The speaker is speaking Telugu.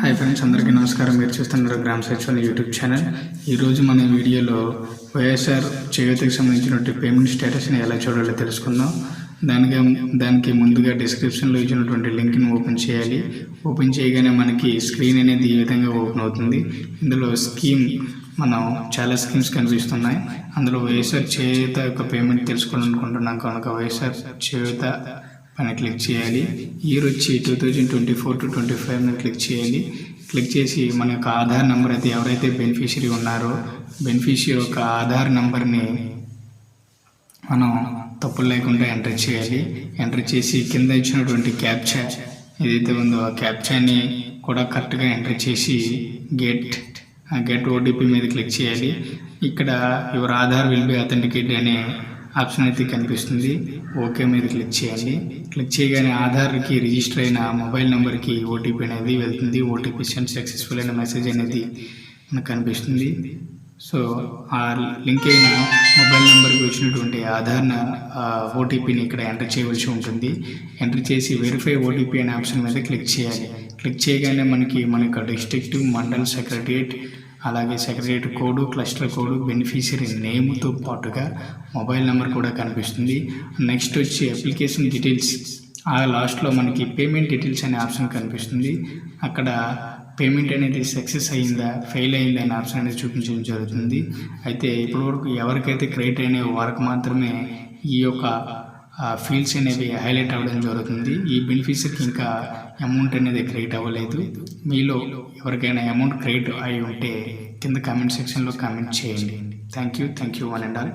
హాయ్ ఫ్రెండ్స్ అందరికీ నమస్కారం. మీరు చూస్తున్నారు గ్రామ్ సెక్షన్ యూట్యూబ్ ఛానల్. ఈరోజు మన వీడియోలో వైఎస్ఆర్ చేయూతకి సంబంధించినటువంటి పేమెంట్ స్టేటస్ని ఎలా చూడాలో తెలుసుకుందాం. దానికి దానికి ముందుగా డిస్క్రిప్షన్లో ఇచ్చినటువంటి లింక్ని ఓపెన్ చేయాలి. ఓపెన్ చేయగానే మనకి స్క్రీన్ అనేది ఈ విధంగా ఓపెన్ అవుతుంది. ఇందులో స్కీమ్ మనం చాలా స్కీమ్స్ కనిపిస్తున్నాయి. అందులో వైఎస్ఆర్ చేయూత యొక్క పేమెంట్ తెలుసుకోవాలనుకుంటున్నాం. కనుక వైఎస్ఆర్ చేయూత పైన క్లిక్ చేయాలి. ఇయర్ వచ్చి two thousand twenty four to twenty five మీద క్లిక్ చేయాలి. క్లిక్ చేసి మన యొక్క ఆధార్ నెంబర్ అయితే ఎవరైతే బెనిఫిషరీ ఉన్నారో బెనిఫిషరీ యొక్క ఆధార్ నెంబర్ని మనం తప్పులు లేకుండా ఎంటర్ చేయాలి. ఎంటర్ చేసి కింద ఇచ్చినటువంటి క్యాప్చా ఏదైతే ఉందో ఆ క్యాప్చాని కూడా కరెక్ట్గా ఎంటర్ చేసి గెట్ గెట్ ఓటీపీ మీద క్లిక్ చేయాలి. ఇక్కడ your Aadhaar will be authenticate అనే ఆప్షన్ అయితే కనిపిస్తుంది. ఓకే మీద క్లిక్ చేయండి. క్లిక్ చేయగానే ఆధార్కి రిజిస్టర్ అయిన మొబైల్ నెంబర్కి ఓటీపీ అనేది వెళ్తుంది. ఓటీపీ సెండ్ సక్సెస్ఫుల్ అయిన మెసేజ్ అనేది మనకు కనిపిస్తుంది. సో ఆ లింక్ అయిన మొబైల్ నెంబర్కి వచ్చినటువంటి ఆధార్ ఓటీపీని ఇక్కడ ఎంటర్ చేయవలసి ఉంటుంది. ఎంటర్ చేసి వెరిఫై ఓటీపీ అనే ఆప్షన్ మీద క్లిక్ చేయాలి. క్లిక్ చేయగానే మనకి మన యొక్క డిస్ట్రిక్ట్ మండల్ సెక్రటరియట్ అలాగే secretariat code cluster code beneficiary నేమ్తో పాటుగా మొబైల్ నెంబర్ కూడా కనిపిస్తుంది. నెక్స్ట్ వచ్చి అప్లికేషన్ డీటెయిల్స్. ఆ లాస్ట్లో మనకి పేమెంట్ డీటెయిల్స్ అనే ఆప్షన్ కనిపిస్తుంది. అక్కడ పేమెంట్ అనేది సక్సెస్ అయిందా ఫెయిల్ అయిందా అనే ఆప్షన్ అనేది చూపించడం జరుగుతుంది. అయితే ఇప్పటివరకు ఎవరికైతే క్రెడిట్ అయినా వారికి మాత్రమే ఈ యొక్క ఫీల్డ్స్ అనేవి హైలైట్ అవ్వడం జరుగుతుంది. ఈ బెనిఫిషరీకి ఇంకా అమౌంట్ అనేది క్రియేట్ అవ్వలేదు. మీలో ఎవరికైనా అమౌంట్ క్రియేట్ అయి ఉంటే కింద కామెంట్ సెక్షన్లో కామెంట్ చేయండి. Thank you thank you one and all